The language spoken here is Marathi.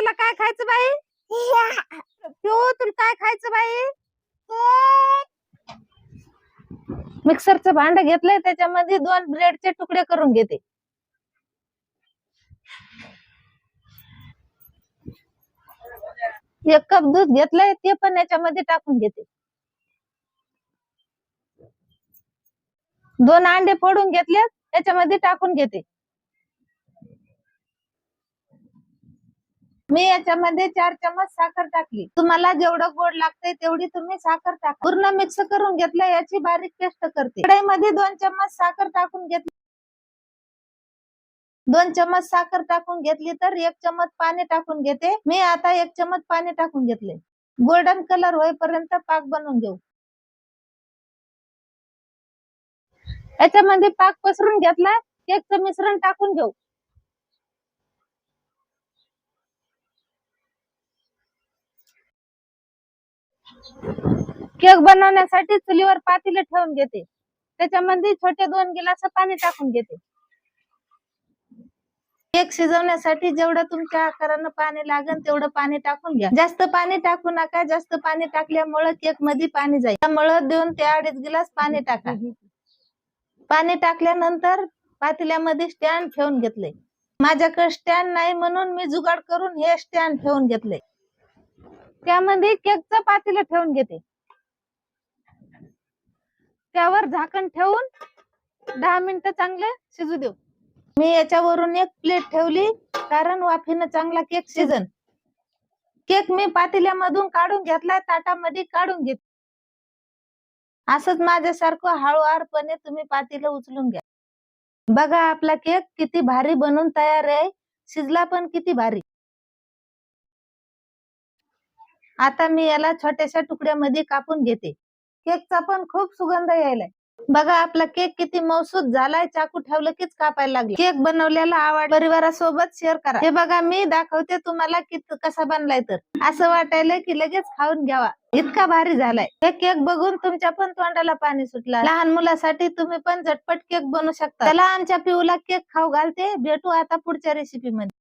तुला काय खायचं बाई? पिऊ तुला काय खायचं बाई? मिक्सरचं भांड घेतलंय त्याच्यामध्ये दोन ब्रेडचे तुकडे करून घेते. एक कप दूध घेतलंय ते पण याच्यामध्ये टाकून घेते. दोन अंडे फोडून घेतले त्याच्यामध्ये टाकून घेते. मी याच्यामध्ये चार चमच साखर टाकली. तुम्हाला जेवढं गोड लागतंय तेवढी तुम्ही साखर टाका. पूर्ण मिक्स करून घेतलं याची बारीक पेस्ट करते. कढईमध्ये दोन चमच साखर टाकून घेतली. दोन चमच साखर टाकून घेतली तर एक चमच पाणी टाकून घेते. मी आता एक चमच पाणी टाकून घेतले गोल्डन कलर होईपर्यंत पाक बनवून घेऊ. याच्यामध्ये पाक पसरून घेतला केकचं मिश्रण टाकून घेऊ. केक बनवण्यासाठी चुलीवर पातेले ठेवून घेते. त्याच्यामध्ये छोटे दोन गिलास पाणी टाकून घेते. केक शिजवण्यासाठी जेवढं तुमच्या आकारानं पाणी लागेल तेवढं पाणी टाकून घ्या. जास्त पाणी टाकू नका. जास्त पाणी टाकल्यामुळे केकमध्ये पाणी जाईल. त्यामुळे दोन ते अडीच गिलास पाणी टाका. पाणी टाकल्यानंतर पातेल्यामध्ये स्टँड ठेवून घेतले. माझ्याकडे स्टँड नाही म्हणून मी जुगाड करून हे स्टँड ठेवून घेतले. त्यामध्ये केकचं पातेलं ठेवून घेते. त्यावर झाकण ठेवून दहा मिनिटं चांगले शिजू देऊ. मी याच्यावरून एक प्लेट ठेवली कारण वाफीनं चांगला केक शिजन. केक मी पातेल्यामधून काढून घेतलाय ताटामध्ये काढून घेत असंच माझ्यासारखं हळूवारपणे तुम्ही पातेलं उचलून घ्या. बघा आपला केक किती भारी बनून तयार आहे. शिजला पण किती भारी. आता मी याला छोट्याशा तुकड्यामध्ये कापून घेते. केकचा पण खूप सुगंध यायलाय. बघा आपला केक किती मौसूद झालाय. चाकू ठेवलं कीच कापायला लागले. केक बनवलेला आवड परिवारासोबत शेअर करा. हे बघा मी दाखवते तुम्हाला कि कसा बनलाय तर. असं वाटायलंय की लगेच खाऊन घ्यावा. इतका भारी झालाय. हे केक बघून तुमच्या पण तोंडाला पाणी सुटलं. लहान मुलासाठी तुम्ही पण झटपट केक बनवू शकता. त्याला आमच्या पिऊला केक खाऊ घालते. भेटू आता पुढच्या रेसिपी मध्ये.